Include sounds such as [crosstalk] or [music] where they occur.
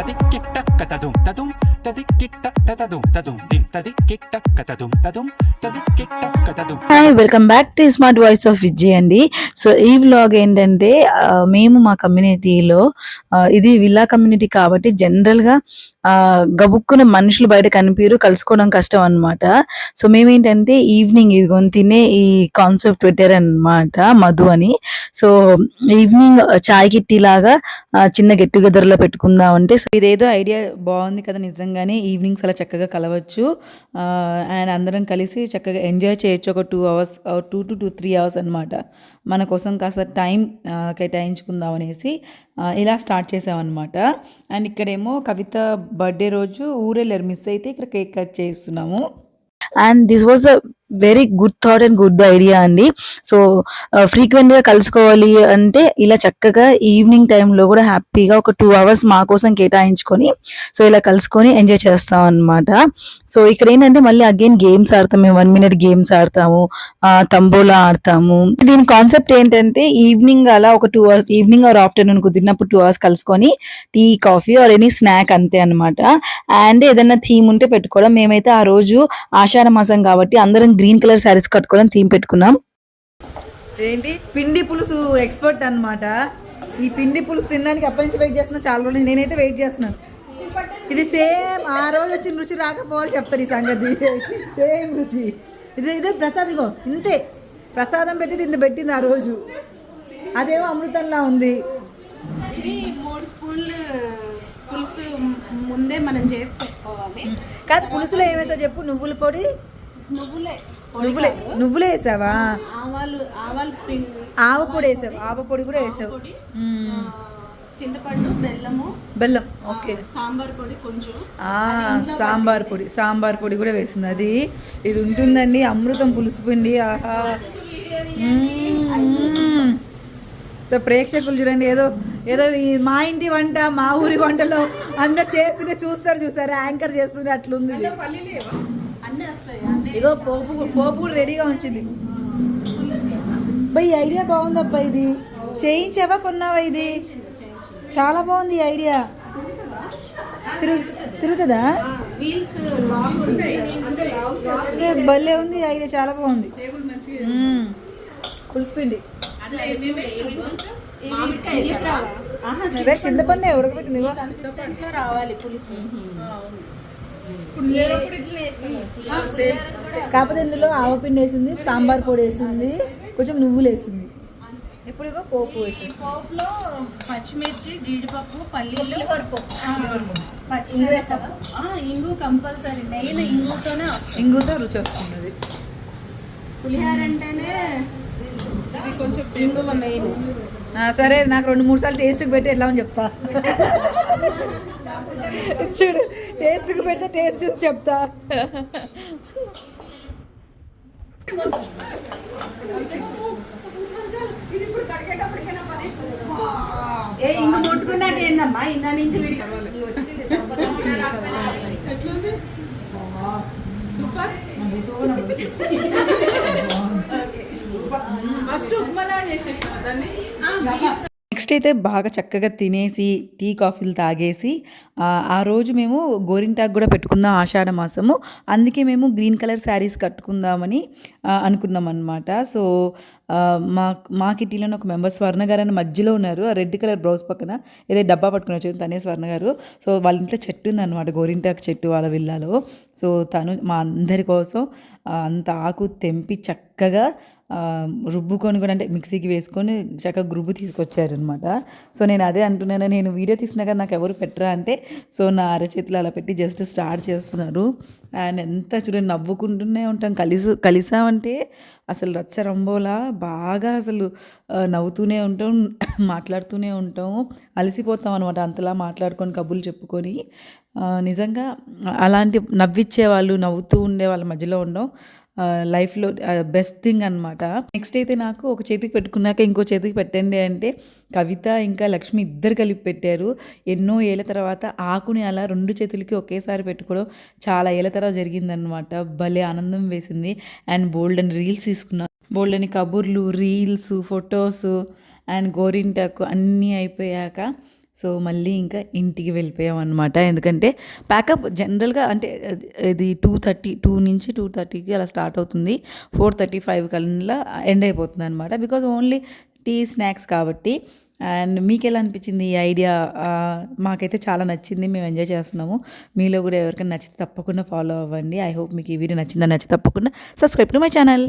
తది తదిక్కిట్ట కతదుం తదుం తదిక్కిట్ట తతదుం తదుం దిం తదిక్కిట్ట కతదుం తదుం తది తదిక్కిట్ట కతదుం hi welcome back to smart voice of Vijay అండి సో ఈ వ్లాగ్ ఏంటంటే మేము మా కమ్యూనిటీలో ఇది విల్లా కమ్యూనిటీ కాబట్టి జనరల్గా ఆ గబుక్కున మనుషులు బయట కనిపించరు కలుసుకోవడం కష్టం అనమాట సో మేమేంటంటే ఈవినింగ్ ఇది తినే ఈ కాన్సెప్ట్ పెట్టారనమాట మధు అని. సో ఈవినింగ్ చాయ్ కిట్టి లాగా చిన్న గెట్ టుగెదర్లో పెట్టుకుందాం అంటే సో ఇదేదో ఐడియా బాగుంది కదా నిజంగానే. ఈవినింగ్స్ అలా చక్కగా కలవచ్చు. అండ్ అందరం కలిసి చక్కగా ఎంజాయ్ చేయొచ్చు ఒక two hours two to two three hours అనమాట మన కోసం కాస్త టైం కేటాయించుకుందాం అనేసి ఇలా స్టార్ట్ చేసామన్నమాట. అండ్ ఇక్కడేమో కవిత బర్త్డే రోజు ఊరెళ్ళారు. మిస్ అయితే ఇక్కడ కేక్ కట్ చేస్తున్నాము. And this was a very good thought and good idea అండి. సో ఫ్రీక్వెంట్ uh, గా కలుసుకోవాలి అంటే ఇలా చక్కగా ఈవినింగ్ టైంలో కూడా హ్యాపీగా ఒక టూ అవర్స్ మా కోసం కేటాయించుకొని సో ఇలా కలుసుకొని ఎంజాయ్ చేస్తాం అనమాట సో ఇక్కడ ఏంటంటే మళ్ళీ అగైన్ గేమ్స్ ఆడతాం మేము వన్ మినిట్ గేమ్స్ ఆడతాము తంబోలా ఆడతాము. దీని కాన్సెప్ట్ ఏంటంటే ఈవినింగ్ అలా ఒక two hours evening or afternoon కుదిరినప్పుడు టూ అవర్స్ కలుసుకొని tea coffee or any snack అంతే అనమాట అండ్ ఏదైనా థీమ్ ఉంటే పెట్టుకోవడం. మేమైతే ఆ రోజు ఆషాఢ మాసం కాబట్టి అందరం గ్రీన్ కలర్ శారీస్ కట్టుకోవడం థీమ్ పెట్టుకున్నాం. ఏంటి? పిండి పులుసు ఎక్స్పర్ట్ అన్నమాట. ఈ పిండి పులుసు తినడానికి అప్పటి నుంచి వెయిట్ చేస్తున్నా? చాలా రోజులు నేనైతే వెయిట్ చేస్తున్నాను. ఇది సేమ్ ఆ రోజు వచ్చిన రుచి రాకపోవాలి చెప్తారు ఈ సంగతి. సేమ్ రుచి. ఇది ఇదే ప్రసాద్ ఇగో ఇంతే. ప్రసాదం పెట్టి ఇంత పెట్టింది ఆ రోజు. అదేమో అమృతంలా ఉంది. ఇది మూడు స్పూన్లు పులుసు ముందే మనం చేసి పెట్టుకోవాలి. కాదు పులుసులో ఏమేసా చెప్పు? నువ్వుల పొడి నువ్వులే. నువ్వులే. నువ్వులే వేసావా? ఆవాలు ఆవాల పిండి. ఆవ పొడి వేసావు. ఆవ పొడి కూడా వేసావు. చింతపండు బెల్లము. బెల్లం. ఓకే. సాంబార్ పొడి కొంచెం. ఆ, సాంబార్ పొడి సాంబార్ పొడి కూడా వేసింది. అది ఇది ఉంటుందండి. అమృతం పులుసు పిండి. ఆహా. ప్రేక్షకులు చూడండి ఏదో ఏదో ఈ మా ఇంటి వంట మా ఊరి వంటలో అందరు చేస్తుంటే చూస్తారు చూసారు? యాంకర్ చేస్తుంటే అట్లుంది ఇగో పోపు పోపు కూడా రెడీగా ఉంచింది. బై ఈ ఐడియా బాగుంది అబ్బా ఇది. చేయించావా కొన్నావా ఇది? చాలా బాగుంది ఈ ఐడియా తిరుగు తిరుగుతుందా? భలే ఉంది ఐడియా చాలా బాగుంది. పులిసిపిండి. చింతపండు ఉడకబెట్టింది రావాలి పులుసు. కాకపోతే ఇందులో ఆవపిండి వేసింది సాంబార్ పొడి వేసింది కొంచెం నువ్వులు వేసింది. ఇప్పుడు ఇగో పోపు వేసింది పోపులో పచ్చిమిర్చి జీడిపప్పు పల్లీలు ఆ, పచ్చిమిరపప్పు ఆ, ఇంగు కంపల్సరీ. మెయిన్ ఇంగుతోనే. ఇంగుతో రుచి వస్తుంది. పులిహోర అంటేనే ఇది కొంచెం ఇంగువ మెయిన్. సరే నాకు రెండు మూడు సార్లు టేస్ట్కి పెట్టి ఎట్లా అని చెప్తా. చూడు టేస్ట్కి పెడితే టేస్ట్ చూసి చెప్తా. ఏ ఇంగు ముట్టుకున్నాక ఏందమ్మా? ఇందా నుంచి విడి నెక్స్ట్ అయితే బాగా చక్కగా తినేసి టీ కాఫీలు తాగేసి ఆ, రోజు మేము గోరింటాకు కూడా పెట్టుకుందాం ఆషాఢ మాసము. అందుకే మేము గ్రీన్ కలర్ శారీస్ కట్టుకుందామని అనుకున్నాం అనమాట సో మా మా కిటీలోని ఒక మెంబర్ స్వర్ణ గారు అని మధ్యలో ఉన్నారు. ఆ రెడ్ కలర్ బ్లౌజ్ పక్కన ఏదో డబ్బా పట్టుకుని వచ్చి తనే స్వర్ణ గారు. సో వాళ్ళ ఇంట్లో చెట్టు ఉందన్నమాట గోరింటాకు చెట్టు వాళ్ళ విల్లాలో. సో తను మా అందరి కోసం అంత ఆకు తెంపి చక్కగా రుబ్బుకొని కూడా అంటే మిక్సీకి వేసుకొని చక్కగా గ్రుబ్బు తీసుకొచ్చారనమాట సో నేను అదే అంటున్నాను. నేను వీడియో తీసినా కానీ నాకు ఎవరు పెట్టరా అంటే సో నా అరచేతులు అలా పెట్టి జస్ట్ స్టార్ట్ చేస్తున్నారు. అండ్ ఎంత చూడండి నవ్వుకుంటూనే ఉంటాం. కలిసి కలిసామంటే అసలు రచ్చ రంబోలా బాగా అసలు నవ్వుతూనే ఉంటాం [coughs] మాట్లాడుతూనే ఉంటాం. అలసిపోతాం అనమాట అంతలా మాట్లాడుకొని కబుర్లు చెప్పుకొని. నిజంగా అలాంటి నవ్విచ్చే వాళ్ళు నవ్వుతూ ఉండే వాళ్ళ మధ్యలో ఉండడం లైఫ్లో బెస్ట్ థింగ్ అనమాట నెక్స్ట్ అయితే నాకు ఒక చేతికి పెట్టుకున్నాక ఇంకో చేతికి పెట్టండి అంటే కవిత ఇంకా లక్ష్మి ఇద్దరు కలిపి పెట్టారు. ఎన్నో ఏళ్ళ తర్వాత ఆకుని అలా రెండు చేతులకి ఒకేసారి పెట్టుకోవడం చాలా ఏళ్ళ తర్వాత జరిగిందనమాట భలే ఆనందం వేసింది. అండ్ బోల్డ్ అని రీల్స్ తీసుకున్నాను బోల్డ్ అని కబుర్లు రీల్స్ ఫొటోస్ అండ్ గోరింటాకు అన్నీ అయిపోయాక సో మళ్ళీ ఇంకా ఇంటికి వెళ్ళిపోయాం అనమాట ఎందుకంటే ప్యాకప్ జనరల్గా అంటే ఇది టూ థర్టీ టూ నుంచి టూ థర్టీకి అలా స్టార్ట్ అవుతుంది. ఫోర్ థర్టీ ఫైవ్ కల్లా ఎండ్ అయిపోతుంది అనమాట బికాజ్ ఓన్లీ టీ స్నాక్స్ కాబట్టి. అండ్ మీకు ఎలా అనిపించింది ఈ ఐడియా? మాకైతే చాలా నచ్చింది. మేము ఎంజాయ్ చేస్తున్నాము. మీలో కూడా ఎవరికైనా నచ్చితే తప్పకుండా ఫాలో అవ్వండి. ఐ హోప్ మీకు ఈ వీడియో నచ్చిందని నచ్చి తప్పకుండా సబ్స్క్రైబ్ టు మై ఛానల్.